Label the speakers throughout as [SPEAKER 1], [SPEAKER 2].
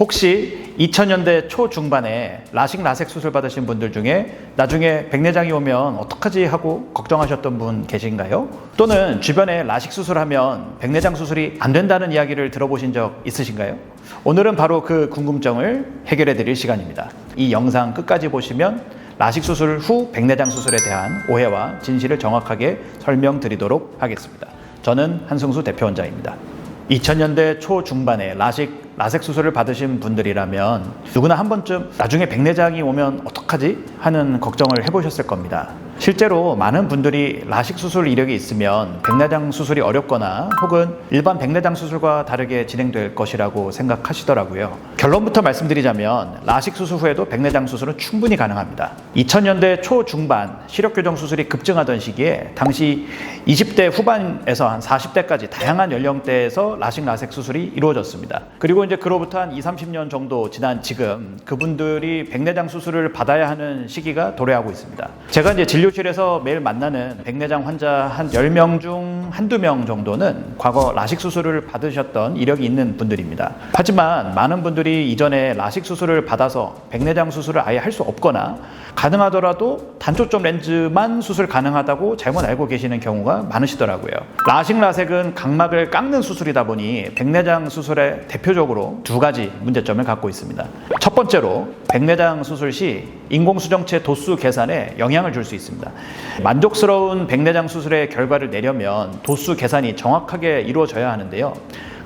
[SPEAKER 1] 혹시 2000년대 초중반에 라식 라섹 수술 받으신 분들 중에 나중에 백내장이 오면 어떡하지 하고 걱정하셨던 분 계신가요? 또는 주변에 라식 수술하면 백내장 수술이 안 된다는 이야기를 들어보신 적 있으신가요? 오늘은 바로 그 궁금증을 해결해 드릴 시간입니다. 이 영상 끝까지 보시면 라식 수술 후 백내장 수술에 대한 오해와 진실을 정확하게 설명드리도록 하겠습니다. 저는 한승수 대표 원장입니다. 2000년대 초중반에 라식 라섹 수술을 받으신 분들이라면 누구나 한 번쯤 나중에 백내장이 오면 어떡하지 하는 걱정을 해보셨을 겁니다. 실제로 많은 분들이 라식 수술 이력이 있으면 백내장 수술이 어렵거나 혹은 일반 백내장 수술과 다르게 진행될 것이라고 생각하시더라고요. 결론부터 말씀드리자면 라식 수술 후에도 백내장 수술은 충분히 가능합니다. 2000년대 초중반 시력 교정 수술이 급증하던 시기에 당시 20대 후반에서 한 40대까지 다양한 연령대에서 라식 라섹 수술이 이루어졌습니다. 그리고 이제 그로부터 한 2, 30년 정도 지난 지금 그분들이 백내장 수술을 받아야 하는 시기가 도래하고 있습니다. 제가 이제 진료 실에서 매일 만나는 백내장 환자 한 10명 중 한두 명 정도는 과거 라식 수술을 받으셨던 이력이 있는 분들입니다. 하지만 많은 분들이 이전에 라식 수술을 받아서 백내장 수술을 아예 할 수 없거나 가능하더라도 단초점 렌즈만 수술 가능하다고 잘못 알고 계시는 경우가 많으시더라고요. 라식 라섹은 각막을 깎는 수술이다 보니 백내장 수술에 대표적으로 두 가지 문제점을 갖고 있습니다. 첫 번째로 백내장 수술 시 인공수정체 도수 계산에 영향을 줄 수 있습니다. 만족스러운 백내장 수술의 결과를 내려면 도수 계산이 정확하게 이루어져야 하는데요.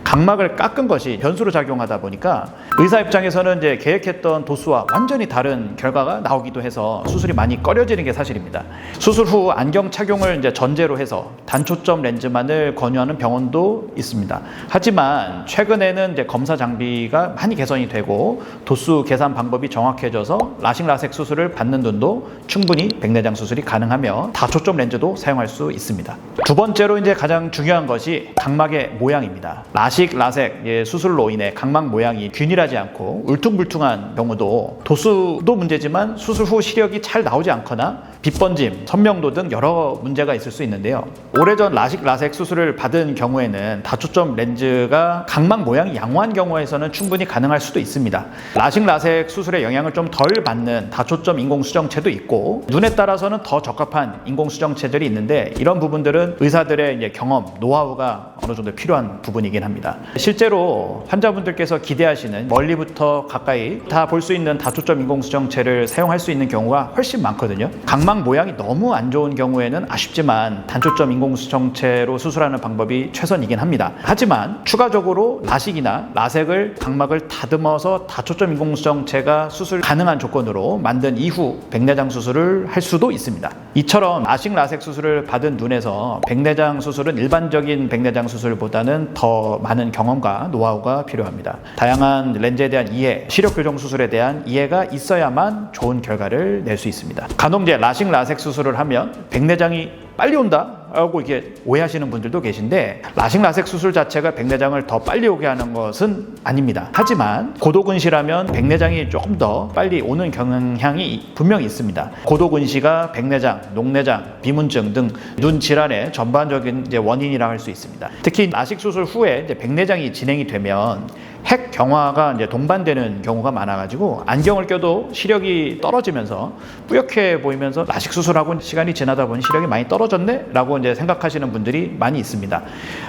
[SPEAKER 1] 각막을 깎은 것이 변수로 작용하다 보니까 의사 입장에서는 이제 계획했던 도수와 완전히 다른 결과가 나오기도 해서 수술이 많이 꺼려지는 게 사실입니다. 수술 후 안경 착용을 이제 전제로 해서 단초점 렌즈만을 권유하는 병원도 있습니다. 하지만 최근에는 이제 검사 장비가 많이 개선이 되고 도수 계산 방법이 정확해져서 라식 라섹 수술을 받는 분도 충분히 백내장 수술이 가능하며 다초점 렌즈도 사용할 수 있습니다. 두 번째로 이제 가장 중요한 것이 각막의 모양입니다. 라식 라섹 예, 수술로 인해 각막 모양이 균일하지 않고 울퉁불퉁한 경우도 도수도 문제지만 수술 후 시력이 잘 나오지 않거나 빛번짐, 선명도 등 여러 문제가 있을 수 있는데요. 오래전 라식 라섹 수술을 받은 경우에는 다초점 렌즈가 각막 모양이 양호한 경우에서는 충분히 가능할 수도 있습니다. 라식 라섹 수술의 영향을 좀 덜 받는 다초점 인공수정체도 있고 눈에 따라서는 더 적합한 인공수정체들이 있는데 이런 부분들은 의사들의 경험, 노하우가 어느 정도 필요한 부분이긴 합니다. 실제로 환자분들께서 기대하시는 멀리부터 가까이 다 볼 수 있는 다초점 인공수정체를 사용할 수 있는 경우가 훨씬 많거든요. 각막 모양이 너무 안 좋은 경우에는 아쉽지만 단초점 인공수정체로 수술하는 방법이 최선이긴 합니다. 하지만 추가적으로 라식이나 라섹을 각막을 다듬어서 다초점 인공수정체가 수술 가능한 조건으로 만든 이후 백내장 수술을 할 수도 있습니다. 이처럼 라식 라섹 수술을 받은 눈에서 백내장 수술은 일반적인 백내장 수술보다는 더 많은 경험과 노하우가 필요합니다. 다양한 렌즈에 대한 이해, 시력 교정 수술에 대한 이해가 있어야만 좋은 결과를 낼 수 있습니다. 간혹 이제 라식 라섹 수술을 하면 백내장이 빨리 온다 라고 이게 오해하시는 분들도 계신데 라식 라섹 수술 자체가 백내장을 더 빨리 오게 하는 것은 아닙니다. 하지만 고도근시라면 백내장이 조금 더 빨리 오는 경향이 분명히 있습니다. 고도근시가 백내장, 녹내장, 비문증 등 눈 질환의 전반적인 이제 원인이라 할 수 있습니다. 특히 라식 수술 후에 이제 백내장이 진행이 되면 핵 경화가 이제 동반되는 경우가 많아가지고 안경을 껴도 시력이 떨어지면서 뿌옇게 보이면서 라식 수술하고 시간이 지나다 보니 시력이 많이 떨어졌네라고 이제 생각하시는 분들이 많이 있습니다.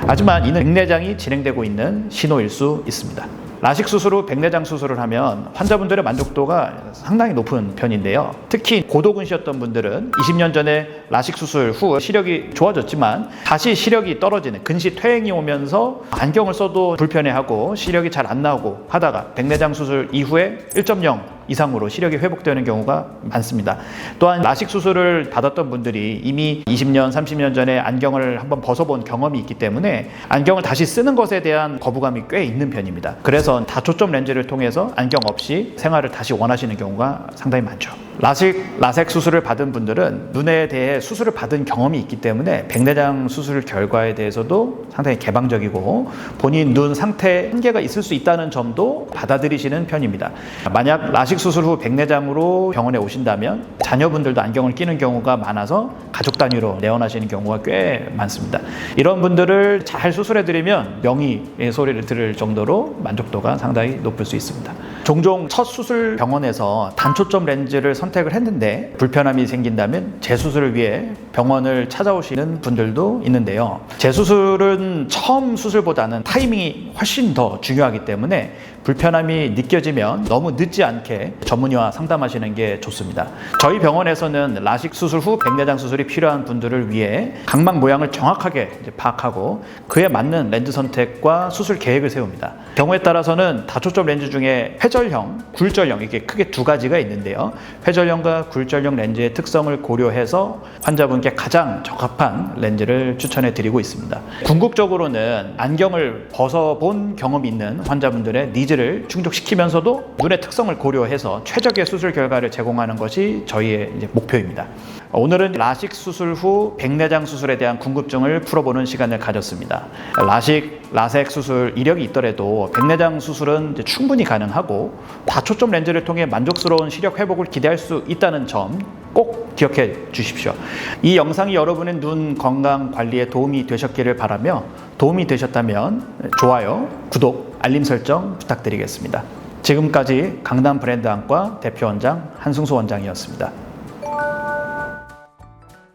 [SPEAKER 1] 하지만 이는 백내장이 진행되고 있는 신호일 수 있습니다. 라식 수술 후 백내장 수술을 하면 환자분들의 만족도가 상당히 높은 편인데요. 특히 고도근시였던 분들은 20년 전에 라식 수술 후 시력이 좋아졌지만 다시 시력이 떨어지는 근시 퇴행이 오면서 안경을 써도 불편해하고 시력이 잘 안 나오고 하다가 백내장 수술 이후에 1.0 이상으로 시력이 회복되는 경우가 많습니다. 또한 라식 수술을 받았던 분들이 이미 20년, 30년 전에 안경을 한번 벗어본 경험이 있기 때문에 안경을 다시 쓰는 것에 대한 거부감이 꽤 있는 편입니다. 그래서 다초점 렌즈를 통해서 안경 없이 생활을 다시 원하시는 경우가 상당히 많죠. 라식 라섹 수술을 받은 분들은 눈에 대해 수술을 받은 경험이 있기 때문에 백내장 수술 결과에 대해서도 상당히 개방적이고 본인 눈 상태에 한계가 있을 수 있다는 점도 받아들이시는 편입니다. 만약 라식 수술 후 백내장으로 병원에 오신다면 자녀분들도 안경을 끼는 경우가 많아서 가족 단위로 내원하시는 경우가 꽤 많습니다. 이런 분들을 잘 수술해드리면 명의의 소리를 들을 정도로 만족도가 상당히 높을 수 있습니다. 종종 첫 수술 병원에서 단초점 렌즈를 선택을 했는데 불편함이 생긴다면 재수술을 위해 병원을 찾아오시는 분들도 있는데요. 재수술은 처음 수술보다는 타이밍이 훨씬 더 중요하기 때문에 불편함이 느껴지면 너무 늦지 않게 전문의와 상담하시는 게 좋습니다. 저희 병원에서는 라식 수술 후 백내장 수술이 필요한 분들을 위해 각막 모양을 정확하게 파악하고 그에 맞는 렌즈 선택과 수술 계획을 세웁니다. 경우에 따라서는 다초점 렌즈 중에 회 절형, 굴절형 이게 크게 두 가지가 있는데요. 회절형과 굴절형 렌즈의 특성을 고려해서 환자분께 가장 적합한 렌즈를 추천해 드리고 있습니다. 궁극적으로는 안경을 벗어본 경험이 있는 환자분들의 니즈를 충족시키면서도 눈의 특성을 고려해서 최적의 수술 결과를 제공하는 것이 저희의 목표입니다. 오늘은 라식 수술 후 백내장 수술에 대한 궁금증을 풀어보는 시간을 가졌습니다. 라식, 라섹 수술 이력이 있더라도 백내장 수술은 충분히 가능하고 다초점 렌즈를 통해 만족스러운 시력 회복을 기대할 수 있다는 점 꼭 기억해 주십시오. 이 영상이 여러분의 눈 건강 관리에 도움이 되셨기를 바라며 도움이 되셨다면 좋아요, 구독, 알림 설정 부탁드리겠습니다. 지금까지 강남 브랜드 안과 대표 원장 한승수 원장이었습니다.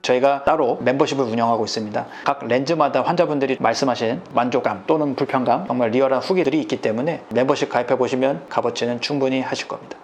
[SPEAKER 1] 저희가 따로 멤버십을 운영하고 있습니다. 각 렌즈마다 환자분들이 말씀하신 만족감 또는 불편감 정말 리얼한 후기들이 있기 때문에 멤버십 가입해 보시면 값어치는 충분히 하실 겁니다.